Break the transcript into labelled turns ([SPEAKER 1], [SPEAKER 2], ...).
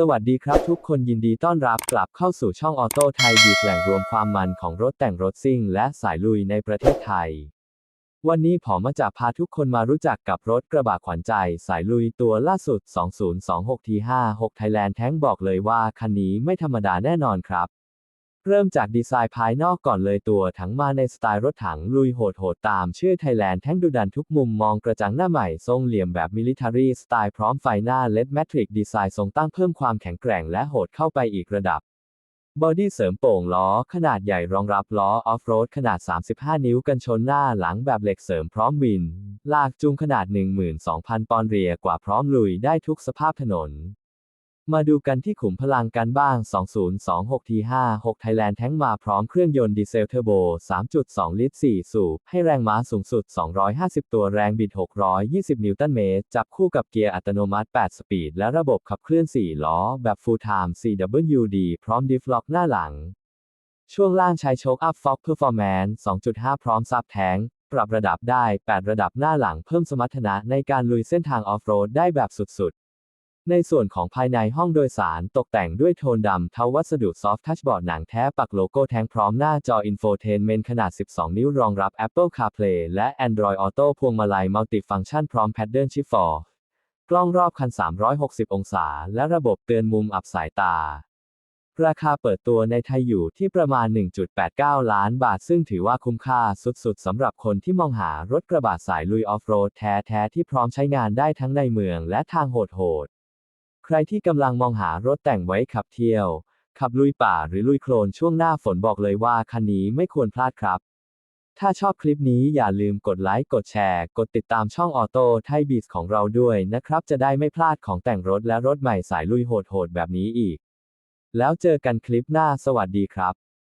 [SPEAKER 1] สวัสดีครับทุกคนยินดีต้อนรับกลับเข้าสู่ช่องออโต้ไทยบีแหล่งรวมความมันของรถแต่งรถซิ่งและสายลุยในประเทศไทย วันนี้ผมมาจะพาทุกคนมารู้จักกับรถกระบะขวัญใจสายลุยตัวล่าสุด 2026T56 Thailand แท้งบอกเลยว่าคันนี้ไม่ธรรมดาแน่นอนครับ เริ่มจากดีไซน์ภายนอกก่อนเลยตัวถังมาในสไตล์รถถังลุยโหดๆตามชื่อ Thailand แท้งดุดันทุกมุมมองกระจังหน้าใหม่ ทรงเหลี่ยมแบบมิลิ t a รีสไตล์พร้อมไฟหน้า LED Matrix ดีไซน์ทรงตั้งเพิ่มความแข็งแกร่งและโหดเข้าไปอีกระดับบอดี้เสริมโป่งล้อ ขนาดใหญ่รองรับล้อออฟโรดขนาด 35 นิ้วกันชนหน้าหลังแบบเหล็กเสริมพร้อมวิน ลากจูงขนาด 12,000 ปอนด์เรียกว่าพร้อมลุยได้ทุกสภาพถนน มาดูกันที่ขุมพลังกันบ้าง 2026T56 Thailand แท้งมาพร้อมเครื่องยนต์ดีเซลเทอร์โบ 3.2 ลิตร 4 สูบ ให้แรงม้าสูงสุด 250 ตัวแรงบิด 620 นิวตันเมตร จับคู่กับเกียร์อัตโนมัติ 8 สปีด และระบบขับเคลื่อน 4 ล้อ แบบ Full Time CWD พร้อมดิฟล็อกหน้าหลัง ช่วงล่างใช้โชคอัพฟ็อกเพอร์ฟอร์แมนซ์2.5 พร้อมซับแท้งปรับระดับได้ 8 ระดับหน้าหลังเพิ่มสมรรถนะในการลุยเส้นทางออฟโรดได้แบบสุดๆ ในส่วนของภายในห้องโดยสารตกแต่งด้วยโทนดำเทาวัสดุซอฟท์ทัชบอร์ดหนังแท้ปักโลโก้แทงพร้อมหน้าจออินโฟเทนเมนต์ขนาด 12 นิ้วรองรับ Apple CarPlay และ Android Auto พวงมาลัยมัลติฟังชันพร้อม Paddle Shift 4กล้องรอบคัน 360 องศา และระบบเตือนมุมอับสายตา ราคาเปิดตัวในไทยอยู่ที่ประมาณ 1.89 ล้านบาท ซึ่งถือว่าคุ้มค่าสุดๆสำหรับคนที่มองหารถกระบะสายลุยออฟโรดแท้ๆที่พร้อมใช้งานได้ทั้งในเมืองและทางโหด ใครที่กำลังมองหารถแต่งไว้ขับเที่ยว ขับลุยป่าหรือลุยโคลนช่วงหน้าฝนบอกเลยว่าคันนี้ไม่ควรพลาดครับ ถ้าชอบคลิปนี้อย่าลืมกดไลค์กดแชร์ กดติดตามช่องออโต้ไทยบีสของเราด้วยนะครับ จะได้ไม่พลาดของแต่งรถและรถใหม่สายลุยโหดๆแบบนี้อีก แล้วเจอกันคลิปหน้าสวัสดีครับ